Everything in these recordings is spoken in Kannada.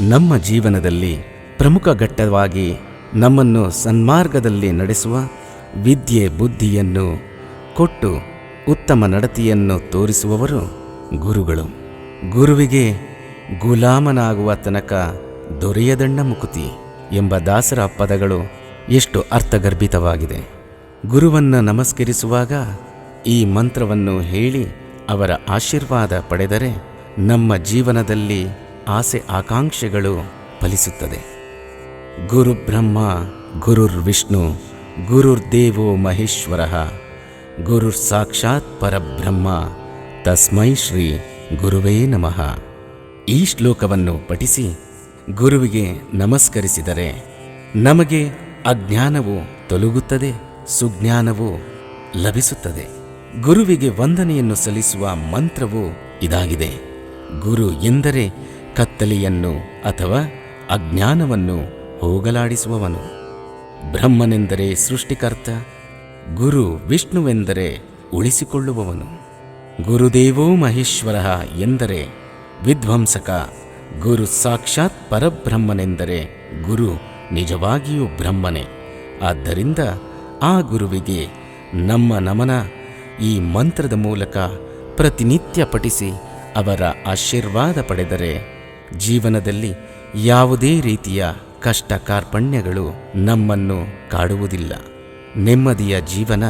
ನಮ್ಮ ಜೀವನದಲ್ಲಿ ಪ್ರಮುಖ ಘಟ್ಟವಾಗಿ ನಮ್ಮನ್ನು ಸನ್ಮಾರ್ಗದಲ್ಲಿ ನಡೆಸುವ ವಿದ್ಯೆ ಬುದ್ಧಿಯನ್ನು ಕೊಟ್ಟು ಉತ್ತಮ ನಡತೆಯನ್ನು ತೋರಿಸುವವರು ಗುರುಗಳು. ಗುರುವಿಗೆ ಗುಲಾಮನಾಗುವ ತನಕ ದೊರೆಯದಣ್ಣ ಮುಕುತಿ ಎಂಬ ದಾಸರ ಪದಗಳು ಎಷ್ಟು ಅರ್ಥಗರ್ಭಿತವಾಗಿದೆ. ಗುರುವನ್ನು ನಮಸ್ಕರಿಸುವಾಗ ಈ ಮಂತ್ರವನ್ನು ಹೇಳಿ ಅವರ ಆಶೀರ್ವಾದ ಪಡೆದರೆ ನಮ್ಮ ಜೀವನದಲ್ಲಿ ಆಸೆ ಆಕಾಂಕ್ಷೆಗಳು ಫಲಿಸುತ್ತದೆ. ಗುರು ಬ್ರಹ್ಮ, ಗುರುರ್ ವಿಷ್ಣು, ಗುರುರ್ ದೇವೋ ಮಹೇಶ್ವರ, ಗುರುರ್ ಸಾಕ್ಷಾತ್ ಪರಬ್ರಹ್ಮ, ತಸ್ಮೈ ಶ್ರೀ ಗುರುವೇ ನಮಃ. ಈ ಶ್ಲೋಕವನ್ನು ಪಠಿಸಿ ಗುರುವಿಗೆ ನಮಸ್ಕರಿಸಿದರೆ ನಮಗೆ ಅಜ್ಞಾನವು ತೊಲಗುತ್ತದೆ, ಸುಜ್ಞಾನವು ಲಭಿಸುತ್ತದೆ. ಗುರುವಿಗೆ ವಂದನೆಯನ್ನು ಸಲ್ಲಿಸುವ ಮಂತ್ರವು ಇದಾಗಿದೆ. ಗುರು ಎಂದರೆ ಕತ್ತಲೆಯನ್ನು ಅಥವಾ ಅಜ್ಞಾನವನ್ನು ಹೋಗಲಾಡಿಸುವವನು. ಬ್ರಹ್ಮನೆಂದರೆ ಸೃಷ್ಟಿಕರ್ತ, ಗುರು ವಿಷ್ಣುವೆಂದರೆ ಉಳಿಸಿಕೊಳ್ಳುವವನು. ಗುರುದೇವೋ ಮಹೇಶ್ವರ ಎಂದರೆ ವಿಧ್ವಂಸಕ, ಗುರು ಸಾಕ್ಷಾತ್ ಪರಬ್ರಹ್ಮನೆಂದರೆ ಗುರು ನಿಜವಾಗಿಯೂ ಬ್ರಹ್ಮನೇ. ಆದ್ದರಿಂದ ಆ ಗುರುವಿಗೆ ನಮ್ಮ ನಮನ ಈ ಮಂತ್ರದ ಮೂಲಕ ಪ್ರತಿನಿತ್ಯ ಪಠಿಸಿ ಅವರ ಆಶೀರ್ವಾದ ಪಡೆದರೆ ಜೀವನದಲ್ಲಿ ಯಾವುದೇ ರೀತಿಯ ಕಷ್ಟ ಕಾರ್ಪಣ್ಯಗಳು ನಮ್ಮನ್ನು ಕಾಡುವುದಿಲ್ಲ. ನೆಮ್ಮದಿಯ ಜೀವನ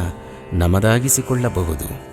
ನಮದಾಗಿಸಿಕೊಳ್ಳಬಹುದು.